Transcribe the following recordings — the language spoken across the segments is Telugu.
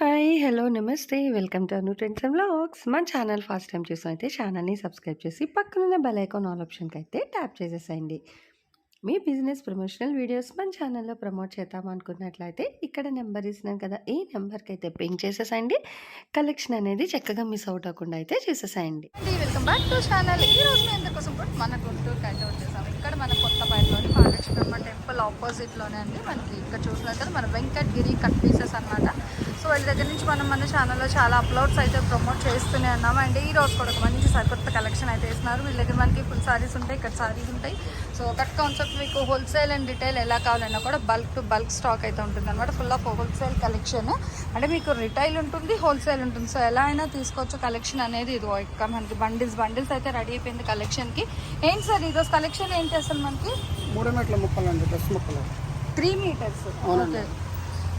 హాయ్! హలో! నమస్తే. Welcome to Anu trends and blogs మన ఛానల్ ఫస్ట్ టైం చూసాం అయితే ఛానల్‌ని సబ్స్క్రైబ్ చేసి పక్కనున్న బెల్ ఐకాన్ ఆల్ అయితే ట్యాప్ చేసేసేయండి. మీ బిజినెస్ ప్రమోషనల్ వీడియోస్ మన ఛానల్‌లో ప్రమోట్ చేద్దాం అనుకున్నట్లయితే ఇక్కడ నెంబర్ ఇస్తున్నాను కదా! ఈ నెంబర్కి అయితే పింక్ చేసేసేయండి. కలెక్షన్ అనేది చక్కగా మిస్ అవుట్ అవ్వకుండా అయితే చేసేసేయండి వెల్కమ్ బ్యాక్ టు ఛానల్ ఈ రోజు మీ కోసం కూడా మన గుంటూరుకి అయితే వచ్చేసాం ఇక్కడ మన కొత్తపేటలోని మహాలక్ష్మమ్మ టెంపుల్ ఆపోజిట్లోనే అండి మనకి ఇక్కడ చూసినట్టు మన వెంకటగిరి కట్ పీసెస్ అన్నమాట సో వీళ్ళ దగ్గర నుంచి మనం మన ఛానల్లో చాలా అప్లోడ్స్ అయితే ప్రమోట్ చేస్తూనే ఉన్నాం. అండ్ ఈ రోజు కూడా ఒక మంచి సరికొత్త కలెక్షన్ అయితే ఇస్తున్నారు వీళ్ళ దగ్గర మనకి ఫుల్ సారీస్ ఉంటాయి ఇక్కడ సారీస్ ఉంటాయి. సో కట్ కాన్సెప్ట్ మీకు హోల్సేల్ అండ్ రిటైల్ ఎలా కావాలన్నా కూడా బల్క్ టు బల్క్ స్టాక్ అయితే ఉంటుంది అనమాట ఫుల్ ఆఫ్ హోల్సేల్ కలెక్షన్ అంటే మీకు రిటైల్ ఉంటుంది హోల్సేల్ ఉంటుంది. సో ఎలా అయినా తీసుకోవచ్చు కలెక్షన్ అనేది. ఇది ఇంకా మనకి బండిల్స్ బండిల్స్ అయితే రెడీ అయిపోయింది కలెక్షన్కి ఏంటి సార్ ఈరోజు కలెక్షన్ ఏంటి అసలు మనకి? మూడు మీటర్ల ముక్కలు అండి డ్రెస్ ముక్కలు. Three metres. ఓకే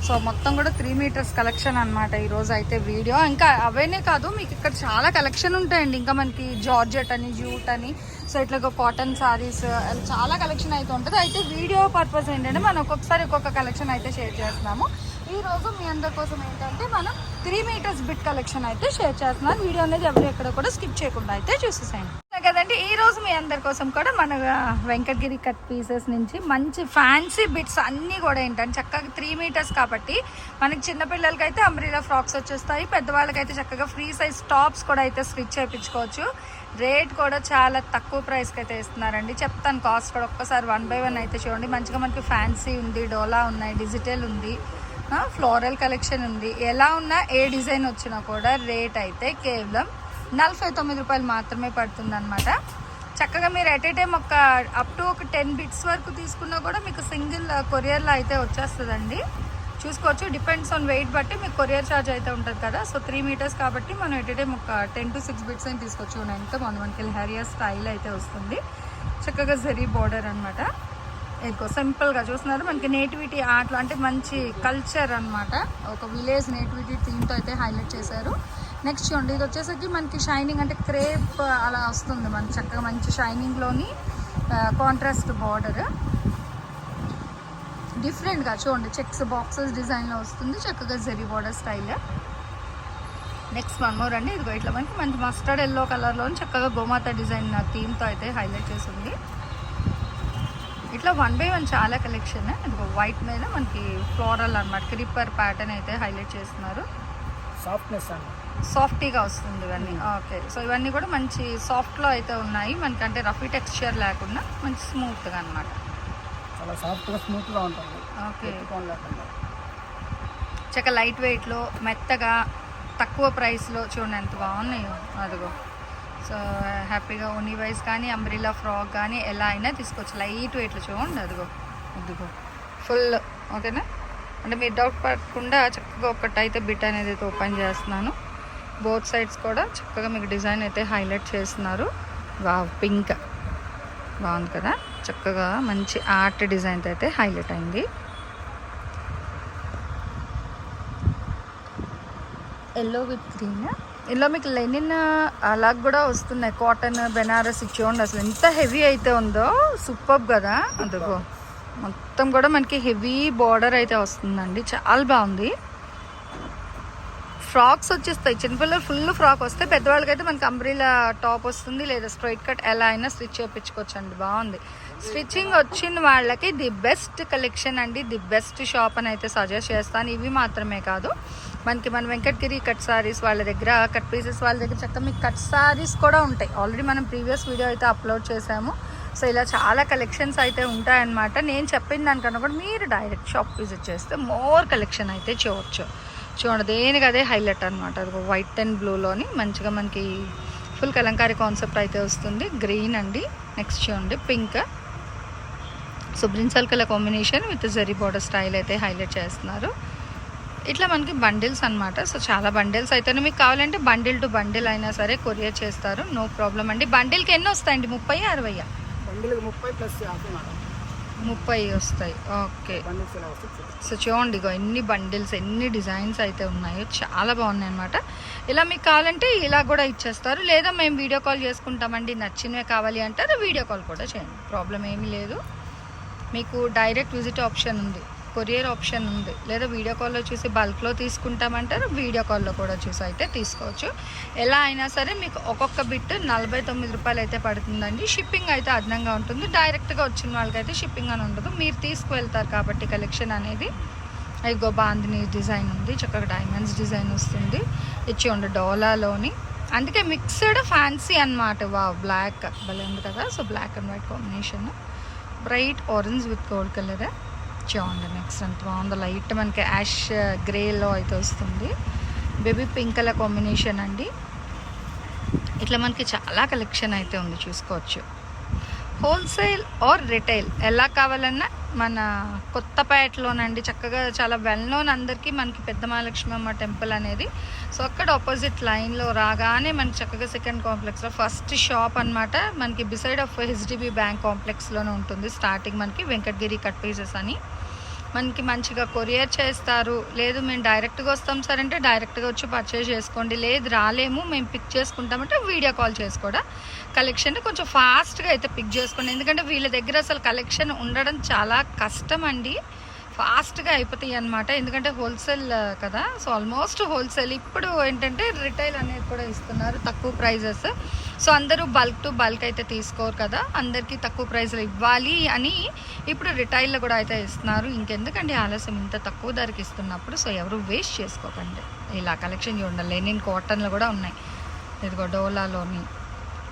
సో మొత్తం కూడా త్రీ మీటర్స్ కలెక్షన్ అనమాట ఈరోజు అయితే వీడియో ఇంకా అవేనే కాదు మీకు ఇక్కడ చాలా కలెక్షన్ ఉంటాయండి. ఇంకా మనకి జార్జెట్ అని జూట్ అని సో ఇట్లా కాటన్ సారీస్ చాలా కలెక్షన్ అయితే ఉంటుంది. అయితే వీడియో పర్పస్ ఏంటంటే మనం ఒక్కొక్కసారి ఒక్కొక్క కలెక్షన్ అయితే షేర్ చేస్తున్నాము. ఈ రోజు మీ అందరి కోసం ఏంటంటే మనం త్రీ మీటర్స్ బిట్ కలెక్షన్ అయితే షేర్ చేస్తున్నాను వీడియో అనేది ఎవరు ఎక్కడ కూడా స్కిప్ చేయకుండా అయితే చూసేసేయండి. కదండి ఈ రోజు మీ అందరి కోసం కూడా మన వెంకటగిరి కట్ పీసెస్ నుంచి మంచి ఫ్యాన్సీ బిట్స్ అన్నీ కూడా ఏంటంటే చక్కగా త్రీ మీటర్స్ కాబట్టి మనకి చిన్నపిల్లలకి అయితే అంబ్రీలా ఫ్రాక్స్ వచ్చేస్తాయి పెద్దవాళ్ళకైతే చక్కగా ఫ్రీ సైజ్ టాప్స్ కూడా అయితే స్టిచ్ చేయించుకోవచ్చు. రేట్ కూడా చాలా తక్కువ ప్రైస్కి అయితే ఇస్తున్నారండి. చెప్తాను కాస్ట్ కూడా ఒక్కసారి వన్ బై వన్ అయితే చూడండి. మంచిగా మనకి ఫ్యాన్సీ ఉంది డోలా ఉన్నాయి డిజిటల్ ఉంది ఫ్లోరల్ కలెక్షన్ ఉంది. ఎలా ఉన్నా ఏ డిజైన్ వచ్చినా కూడా రేట్ అయితే కేవలం నలభై తొమ్మిది రూపాయలు మాత్రమే పడుతుంది అనమాట చక్కగా మీరు ఎట్ ఏ టైం ఒక అప్ టు ఒక టెన్ బిట్స్ వరకు తీసుకున్నా కూడా మీకు సింగిల్ కొరియర్లో అయితే వచ్చేస్తుందండి. చూసుకోవచ్చు డిపెండ్స్ ఆన్ వెయిట్ బట్టి మీకు కొరియర్ ఛార్జ్ అయితే ఉంటుంది కదా. సో త్రీ మీటర్స్ కాబట్టి మనం ఎట్ ఏ టైం ఒక టెన్ టు సిక్స్ బిట్స్ అని తీసుకోవచ్చు. ఎంత మన మనకి హెరియర్ స్టైల్ అయితే వస్తుంది. చక్కగా జరీ బార్డర్ అనమాట ఎక్కువ సింపుల్గా చూస్తున్నారు. మనకి నేటివిటీ ఆర్ట్లో అంటే మంచి కల్చర్ అన్నమాట. ఒక విలేజ్ నేటివిటీ థీమ్తో అయితే హైలైట్ చేశారు. నెక్స్ట్ చూడండి ఇది వచ్చేసరికి మనకి షైనింగ్ అంటే క్రేప్ అలా వస్తుంది మనకి చక్కగా మంచి షైనింగ్లోని కాంట్రాస్ట్ బార్డర్ డిఫరెంట్గా చూడండి చెక్స్ బాక్సెస్ డిజైన్లో వస్తుంది చక్కగా zari border style next one more అండి ఇదిగో ఇట్లా మనకి మంచి మస్టర్డ్ ఎల్లో కలర్లో చక్కగా గోమాత డిజైన్ థీమ్తో అయితే హైలైట్ చేసింది. ఇట్లా వన్ బై వన్ చాలా కలెక్షన్ ఇదిగో వైట్ మీద మనకి ఫ్లోరల్ అనమాట క్రిప్పర్ ప్యాటర్న్ అయితే హైలైట్ చేస్తున్నారు. సాఫ్ట్నెస్ అండి సాఫ్టీగా వస్తుంది ఇవన్నీ. ఓకే సో ఇవన్నీ కూడా మంచి సాఫ్ట్లో అయితే ఉన్నాయి. మనకి అంటే రఫీ టెక్స్చర్ లేకుండా మంచి స్మూత్గా అనమాట చాలా సాఫ్ట్గా స్మూత్గా ఉంటుంది. ఓకే చక్క లైట్ వెయిట్లో మెత్తగా తక్కువ ప్రైస్లో చూడండి ఎంత బాగున్నాయో. అదిగో. సో హ్యాపీగా ఓనీ వైజ్ కానీ అంబ్రిలా ఫ్రాక్ కానీ ఎలా అయినా తీసుకోవచ్చు. లైట్ వెయిట్లో చూడండి. అదిగో. అదిగో ఫుల్. ఓకేనా? అంటే మీరు డౌట్ పడకుండా చక్కగా ఒకటైతే బిట్ అనేది అయితే ఓపెన్ చేస్తున్నాను. బోత్ సైడ్స్ కూడా చక్కగా మీకు డిజైన్ అయితే హైలైట్ చేస్తున్నారు. వా పింక్. బాగుంది కదా? చక్కగా మంచి ఆర్ట్ డిజైన్ అయితే హైలైట్ అయింది. ఎల్లో విత్ గ్రీన్ ఇలా మీకు లెనిన్ అలా కూడా వస్తున్నాయి. కాటన్ బెనారస్ చూడండి అసలు ఎంత హెవీ అయితే ఉందో సూపర్ కదా? అదిగో. మొత్తం కూడా మనకి హెవీ బార్డర్ అయితే వస్తుందండి. చాలా బాగుంది. ఫ్రాక్స్ వచ్చేస్తాయి. చిన్నపిల్లలు ఫుల్ ఫ్రాక్ వస్తే పెద్దవాళ్ళకైతే మనకి అంబ్రీలా టాప్ వస్తుంది. లేదా స్ట్రైట్ కట్ ఎలా అయినా స్టిచ్ చేయించుకోవచ్చు అండి బాగుంది. స్టిచ్చింగ్ వచ్చిన వాళ్ళకి ది బెస్ట్ కలెక్షన్ అండి. ది బెస్ట్ షాప్ అని అయితే సజెస్ట్ చేస్తాను. ఇవి మాత్రమే కాదు. మనకి మన వెంకటగిరి కట్ సారీస్ వాళ్ళ దగ్గర కట్ పీసెస్ వాళ్ళ దగ్గర చక్కగా మీకు కట్ సారీస్ కూడా ఉంటాయి. ఆల్రెడీ మనం ప్రీవియస్ వీడియో అయితే అప్లోడ్ చేసాము సో ఇలా చాలా కలెక్షన్స్ అయితే ఉంటాయన్నమాట. నేను చెప్పిన దానికన్నా కూడా మీరు డైరెక్ట్ షాప్ విజిట్ చేస్తే మోర్ కలెక్షన్ అయితే చూడవచ్చు చూడండి దేనికి అదే హైలైట్ అనమాట అది వైట్ అండ్ బ్లూలోని మంచిగా మనకి ఫుల్ కలంకారీ కాన్సెప్ట్ అయితే వస్తుంది. గ్రీన్ అండి నెక్స్ట్ చూడండి pink. So brinjal colour combination with zari border style అయితే హైలైట్ చేస్తున్నారు. ఇట్లా మనకి బండిల్స్ అన్నమాట. సో చాలా బండిల్స్ అయితే మీకు కావాలంటే బండిల్ టు బండిల్ అయినా సరే కొరియర్ చేస్తారు. నో ప్రాబ్లం అండి. బండిల్కి ఎన్ని వస్తాయండి? ముప్పై అరవై బండిల్కి ముప్పై ప్లస్ మేడం. ముప్పై వస్తాయి. ఓకే. సో చూడండి ఇగో ఎన్ని బండిల్స్ ఎన్ని డిజైన్స్ అయితే ఉన్నాయో చాలా బాగున్నాయి అనమాట ఇలా మీకు కావాలంటే ఇలా కూడా ఇచ్చేస్తారు. లేదా మేము వీడియో కాల్ చేసుకుంటామండి నచ్చినవే కావాలి అంటారు వీడియో కాల్ కూడా చేయండి. ప్రాబ్లం ఏమీ లేదు. మీకు డైరెక్ట్ విజిట్ ఆప్షన్ ఉంది. కొరియర్ ఆప్షన్ ఉంది. లేదా వీడియో కాల్లో చూసి బల్క్లో తీసుకుంటామంటారు వీడియో కాల్లో కూడా చూసి అయితే తీసుకోవచ్చు. ఎలా అయినా సరే మీకు ఒక్కొక్క బిట్ నలభై తొమ్మిది రూపాయలు అయితే పడుతుందండి. షిప్పింగ్ అయితే అదనంగా ఉంటుంది. డైరెక్ట్గా వచ్చిన వాళ్ళకైతే షిప్పింగ్ అని ఉండదు. మీరు తీసుకువెళ్తారు కాబట్టి కలెక్షన్ అనేది. ఇగో బాందిని డిజైన్ ఉంది. చక్కగా డైమండ్స్ డిజైన్ వస్తుంది. ఇచ్చి ఉండు డోలాలోని. అందుకే మిక్స్డ్ ఫ్యాన్సీ అన్నమాట. వా బ్లాక్. భలే ఉంది కదా. So black and white combination. Bright orange with gold colour. చూడండి నెక్స్ట్ ఎంత బాగుంది. లైట్ మనకి యాష్ గ్రేలో అయితే వస్తుంది. బేబీ పింక్ కలర్ కాంబినేషన్ అండి. ఇట్లా మనకి చాలా కలెక్షన్ అయితే ఉంది చూసుకోవచ్చు. హోల్సేల్ ఆర్ రిటైల్ ఎలా కావాలన్నా మన కొత్తపేటలోనండి చక్కగా చాలా వెల్ నోన్ అందరికీ మనకి పెద్ద మహాలక్ష్మి అమ్మ టెంపుల్ అనేది. సో అక్కడ ఆపోజిట్ లైన్లో రాగానే మనకి చక్కగా సెకండ్ కాంప్లెక్స్లో ఫస్ట్ షాప్ అన్నమాట. మనకి బిసైడ్ ఆఫ్ హెచ్డిబి బ్యాంక్ కాంప్లెక్స్లోనే ఉంటుంది. స్టార్టింగ్ మనకి వెంకటగిరి కట్ పీసెస్ అని. మనకి మంచిగా కొరియర్ చేస్తారు. లేదు మేము డైరెక్ట్గా వస్తాం సార్ అంటే డైరెక్ట్గా వచ్చి పర్చేస్ చేసుకోండి. లేదు రాలేము మేము పిక్ చేసుకుంటామంటే వీడియో కాల్ చేసుకోవడం. కలెక్షన్ కొంచెం ఫాస్ట్గా అయితే పిక్ చేసుకోండి. ఎందుకంటే వీళ్ళ దగ్గర అసలు కలెక్షన్ ఉండడం చాలా కష్టం అండి. ఫాస్ట్గా అయిపోతాయి అనమాట ఎందుకంటే హోల్సేల్ కదా. సో ఆల్మోస్ట్ హోల్సేల్ ఇప్పుడు ఏంటంటే రిటైల్ అనేది కూడా ఇస్తున్నారు తక్కువ ప్రైజెస్ సో అందరూ బల్క్ టు బల్క్ అయితే తీసుకోరు కదా. అందరికీ తక్కువ ప్రైస్లో ఇవ్వాలి అని ఇప్పుడు రిటైల్లో కూడా అయితే ఇస్తున్నారు. ఇంకెందుకండి ఆలస్యం? ఇంత తక్కువ ధరకి ఇస్తున్నప్పుడు సో ఎవరు వేస్ట్ చేసుకోకండి. ఇలా కలెక్షన్ చూడండి. లెనిన్ కాటన్లు కూడా ఉన్నాయి. ఇదిగో డోలాలోని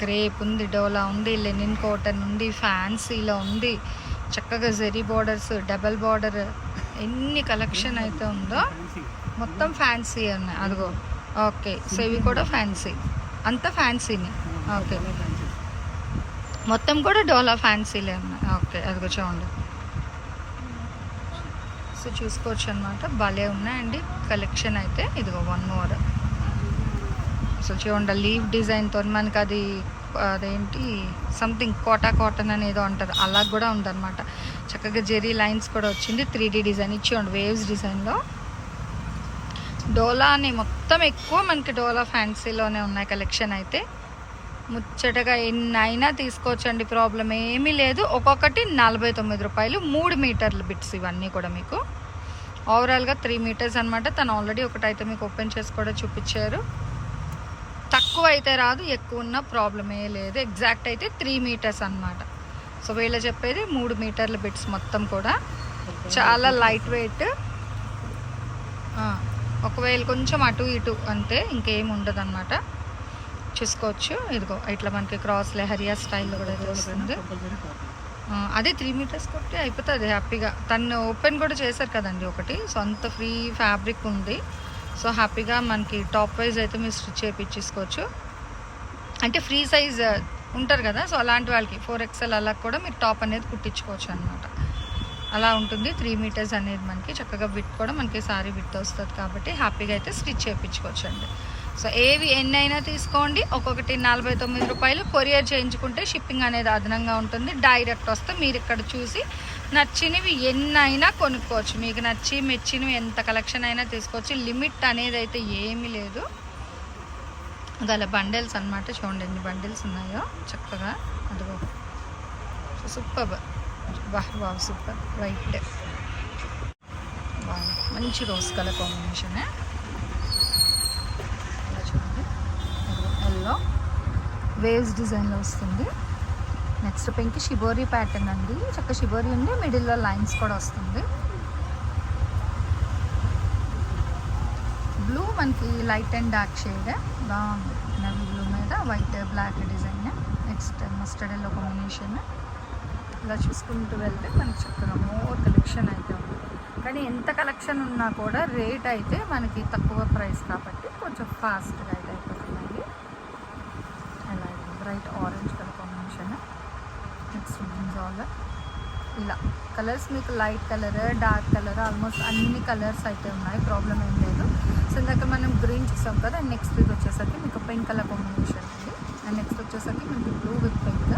క్రేప్ ఉంది డోలా ఉంది లెనిన్ కాటన్ ఉంది ఫ్యాన్సీలో ఉంది. చక్కగా జెరీ బార్డర్స్ డబల్ బార్డర్ ఎన్ని కలెక్షన్ అయితే ఉందో మొత్తం ఫ్యాన్సీ ఉన్నాయి. అదిగో ఓకే సో ఇవి కూడా ఫ్యాన్సీ అంత ఫ్యాన్సీని ఓకే. మొత్తం కూడా డోలా ఫ్యాన్సీలే ఉన్నాయి. ఓకే అదిగో చూడండి. సో చూసుకోవచ్చు అనమాట భలే ఉన్నాయండి. కలెక్షన్ అయితే. ఇదిగో వన్ మోర్ సో చూడండి లీవ్ డిజైన్తో మనకి అది అదేంటి సంథింగ్ కోటా కాటన్ అనేదో అంటారు. అలా కూడా ఉందన్నమాట. చక్కగా జెరీ లైన్స్ కూడా వచ్చింది. త్రీ డీ డిజైన్ ఇచ్చేయండి. వేవ్స్ డిజైన్లో డోలా అని మొత్తం ఎక్కువ మనకి డోలా ఫ్యాన్సీలోనే ఉన్నాయి. కలెక్షన్ అయితే. ముచ్చటగా ఎన్ని అయినా తీసుకోవచ్చండి. ప్రాబ్లం ఏమీ లేదు. ఒక్కొక్కటి నలభై తొమ్మిది రూపాయలు. మూడు మీటర్ల బిట్స్ ఇవన్నీ కూడా మీకు. ఓవరాల్గా త్రీ మీటర్స్ అనమాట తను ఆల్రెడీ ఒకటైతే మీకు ఓపెన్ చేసి కూడా చూపించారు. తక్కువ అయితే రాదు ఎక్కువ ఉన్న ప్రాబ్లమే లేదు. ఎగ్జాక్ట్ అయితే త్రీ మీటర్స్ అన్నమాట. సో వీళ్ళ చెప్పేది మూడు మీటర్ల బిట్స్ మొత్తం కూడా. చాలా లైట్ వెయిట్ ఒకవేళ కొంచెం అటు ఇటు అంతే ఇంకేం ఉండదు అనమాట చూసుకోవచ్చు. ఇదిగో ఇట్లా మనకి క్రాస్ లెహరియా స్టైల్లో కూడా అయితే వస్తుంది అదే త్రీ మీటర్స్ కొట్టి అయిపోతుంది హ్యాపీగా. తను ఓపెన్ కూడా చేశారు కదండి ఒకటి. సో అంత ఫ్రీ ఫ్యాబ్రిక్ ఉంది. సో హ్యాపీగా మనకి టాప్ వైజ్ అయితే మీరు స్టిచ్ చేయించేసుకోవచ్చు అంటే ఫ్రీ సైజ్ ఉంటారు కదా. సో అలాంటి వాళ్ళకి ఫోర్ ఎక్స్ఎల్ అలా కూడా మీరు టాప్ అనేది కుట్టించుకోవచ్చు అనమాట అలా ఉంటుంది. త్రీ మీటర్స్ అనేది మనకి చక్కగా బిట్ కూడా మనకి సారీ బిట్ వస్తుంది కాబట్టి హ్యాపీగా అయితే స్టిచ్ చేయించుకోవచ్చు అండి సో ఏవి ఎన్ని అయినా తీసుకోండి. ఒక్కొక్కటి నలభై తొమ్మిది రూపాయలు. కొరియర్ చేయించుకుంటే షిప్పింగ్ అనేది అదనంగా ఉంటుంది. డైరెక్ట్ వస్తే మీరు ఇక్కడ చూసి నచ్చినవి ఎన్ని అయినా కొనుక్కోవచ్చు. మీకు నచ్చి మెచ్చినవి ఎంత కలెక్షన్ అయినా తీసుకోవచ్చు. లిమిట్ అనేది అయితే ఏమీ లేదు. అలా బండిల్స్ అన్నమాట. చూడండి ఎన్ని బండిల్స్ ఉన్నాయో. చక్కగా అదిగో. సూపర్. వాహ్ వావ్ సూపర్. వైట్. వావ్. మంచి రోజ్ కలర్ కాంబినేషన్ ఇలా చూడండి ఎల్లో వేవ్స్ డిజైన్లో వస్తుంది. నెక్స్ట్ పింక్ షిబోరీ ప్యాటర్న్ అండి. చక్క షిబోరీ ఉంది మిడిల్లో లైన్స్ కూడా వస్తుంది. బ్లూ మనకి లైట్ అండ్ డార్క్ షేడ్ బాగుంది. నవీ బ్లూ మీద white black design next mustard yellow combination ఇలా చూసుకుంటూ వెళ్తే మనకి చక్కగా మోర్ కలెక్షన్ అయితే ఉంది. కానీ ఎంత కలెక్షన్ ఉన్నా కూడా రేట్ అయితే మనకి తక్కువ ప్రైస్ కాబట్టి కొంచెం ఫాస్ట్గా అయితే bright orange colour combination next brinjal ఇలా. కలర్స్ మీకు light colour dark colour almost అన్ని కలర్స్ అయితే ఉన్నాయి. ప్రాబ్లం ఏం లేదు. సో ఇందాక మనం గ్రీన్ చూసాం కదా అండ్ నెక్స్ట్ ఇది వచ్చేసరికి మీకు పింక్ కలర్ కాంబినేషన్ ఉంది. అండ్ నెక్స్ట్ వచ్చేసరికి మీకు blue with pink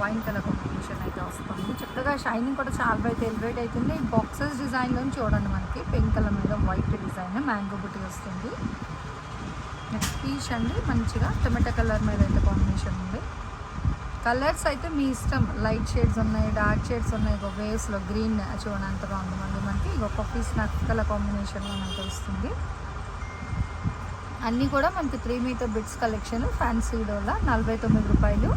wine colour combination అయితే వస్తుంది. చక్కగా షైనింగ్ కూడా చాలా అయితే ఎలివేట్ అవుతుంది. బాక్సెస్ డిజైన్లో చూడండి మనకి. పింక్ కలర్ మీద వైట్ డిజైన్ మ్యాంగో బుట్టి వస్తుంది. పీచ్ అండి మంచిగా టొమాటో కలర్ మీద అయితే కాంబినేషన్ ఉంది. కలర్స్ అయితే మీ ఇష్టం. లైట్ షేడ్స్ ఉన్నాయి డార్క్ షేడ్స్ ఉన్నాయి ఒక వేస్లో గ్రీన్ చూడండి అంత బాగుంది మళ్ళీ మనకి ఒక పీస్ నక్కల కలర్ కాంబినేషన్లో మనకి వస్తుంది. అన్నీ కూడా మనకి three meter bits collection fancy డోలా నలభై తొమ్మిది రూపాయలు.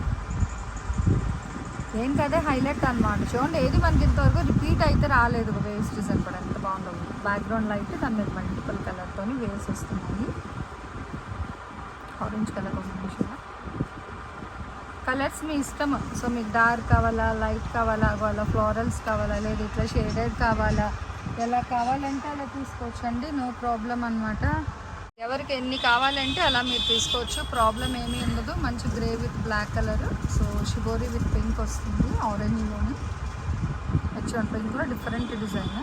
ఏం కదే హైలైట్ అనమాట చూడండి ఏది మనకి ఇంతవరకు రిపీట్ అయితే రాలేదు. వేవ్స్ డిజైన్ కూడా ఎంత బాగుందో. బ్యాక్గ్రౌండ్ లైట్ దాని మీద మల్టిపుల్ కలర్తో వేవ్స్ వస్తున్నాయి. ఆరెంజ్ కలర్ కాంబినేషన్ కలర్స్ మీ ఇష్టం సో మీకు డార్క్ కావాలా లైట్ కావాలా కావాలా ఫ్లోరల్స్ కావాలా లేదా ఇట్లా షేడెడ్ కావాలా ఎలా కావాలంటే అలా తీసుకోవచ్చండి. నో ప్రాబ్లం అనమాట ఎవరికి ఎన్ని కావాలంటే అలా మీరు తీసుకోవచ్చు. ప్రాబ్లం ఏమీ ఉండదు. మంచి grey with black colour. So shibori with pink వస్తుంది ఆరెంజ్లోని. వచ్చాను పింక్లో డిఫరెంట్ డిజైన్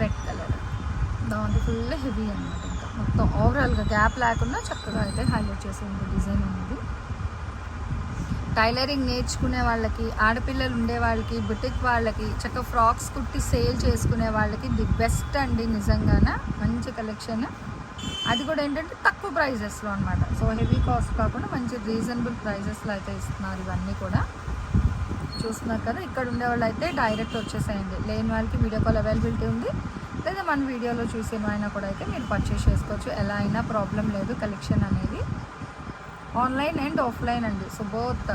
రెడ్ కలర్ దాంట్లో ఫుల్ హెవీ అనమాట ఇంకా. మొత్తం ఓవరాల్గా గ్యాప్ లేకుండా చక్కగా అయితే హైలైట్ చేసేది డిజైన్ అనేది. టైలరింగ్ నేర్చుకునే వాళ్ళకి ఆడపిల్లలు ఉండే వాళ్ళకి బుటిక్ వాళ్ళకి చక్కగా ఫ్రాక్స్ కుట్టి సేల్ చేసుకునే వాళ్ళకి ది బెస్ట్ అండి నిజంగాన. మంచి కలెక్షన్. అది కూడా ఏంటంటే తక్కువ ప్రైజెస్లో అనమాట సో హెవీ కాస్ట్ కాకుండా మంచి రీజనబుల్ ప్రైజెస్లో అయితే ఇస్తున్నారు ఇవన్నీ కూడా. చూస్తున్నారు కదా ఇక్కడ ఉండే వాళ్ళు అయితే డైరెక్ట్ వచ్చేసేయండి. లేని వాళ్ళకి వీడియో కాల్ అవైలబిలిటీ ఉంది. లేదా మన వీడియోలో చూసేమైనా కూడా అయితే మీరు పర్చేస్ చేసుకోవచ్చు. ఎలా అయినా ప్రాబ్లం లేదు కలెక్షన్ అనేది. ఆన్లైన్ అండ్ ఆఫ్లైన్ అండి. సో బోత్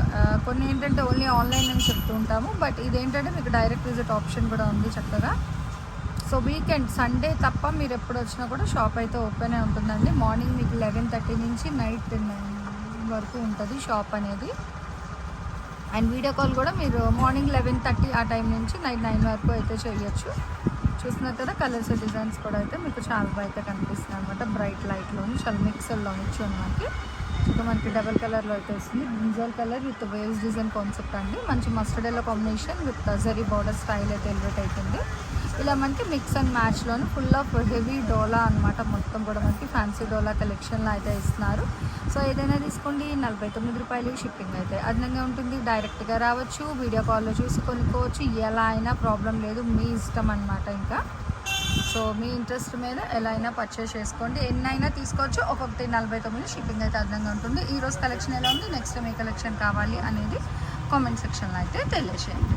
కొన్ని ఏంటంటే ఓన్లీ ఆన్లైన్ అని చెప్తూ ఉంటాము. బట్ ఇదేంటంటే మీకు డైరెక్ట్ విజిట్ ఆప్షన్ కూడా ఉంది చక్కగా. సో వీకెండ్ సండే తప్ప మీరు ఎప్పుడు వచ్చినా కూడా షాప్ అయితే ఓపెనే ఉంటుందండి. మార్నింగ్ మీకు లెవెన్ థర్టీ నుంచి నైట్ టెన్ వరకు ఉంటుంది షాప్ అనేది. అండ్ వీడియో కాల్ కూడా మీరు మార్నింగ్ లెవెన్ థర్టీ ఆ టైం నుంచి నైట్ నైన్ వరకు అయితే చేయొచ్చు. చూస్తున్నారు కదా కలర్స్ డిజైన్స్ కూడా అయితే మీకు చాలా బాగా అయితే కనిపిస్తుంది అనమాట బ్రైట్ లైట్లోని చాలా మిక్సర్లో ఇచ్చాను మనకి ఇంకా మనకి డబల్ కలర్లో అయితే వస్తుంది. Brinjal colour with waves design concept అండి. మంచి mustard yellow combination with zari border style అయితే ఎలివేట్ అవుతుంది ఇలా మనకి మిక్స్ అండ్ మ్యాచ్లోని ఫుల్ ఆఫ్ హెవీ డోలా అనమాట మొత్తం కూడా మనకి ఫ్యాన్సీ డోలా కలెక్షన్లో అయితే ఇస్తున్నారు. సో ఏదైనా తీసుకోండి. నలభై తొమ్మిది రూపాయలు షిప్పింగ్ అయితే. అదనంగా ఉంటుంది. డైరెక్ట్గా రావచ్చు. వీడియో కాల్లో చూసి కొనుక్కోవచ్చు. ఎలా అయినా ప్రాబ్లం లేదు. మీ ఇష్టం అనమాట ఇంకా. సో మీ ఇంట్రెస్ట్ మీద ఎలా అయినా పర్చేస్ చేసుకోండి. ఎన్ని అయినా తీసుకోవచ్చు. ఒక్కొక్కటి నలభై తొమ్మిది షిప్పింగ్ అయితే అదనంగా ఉంటుంది. ఈ రోజు కలెక్షన్ ఎలా ఉంది? నెక్స్ట్ మీ కలెక్షన్ కావాలి అనేది కామెంట్ సెక్షన్లో అయితే తెలియజేయండి.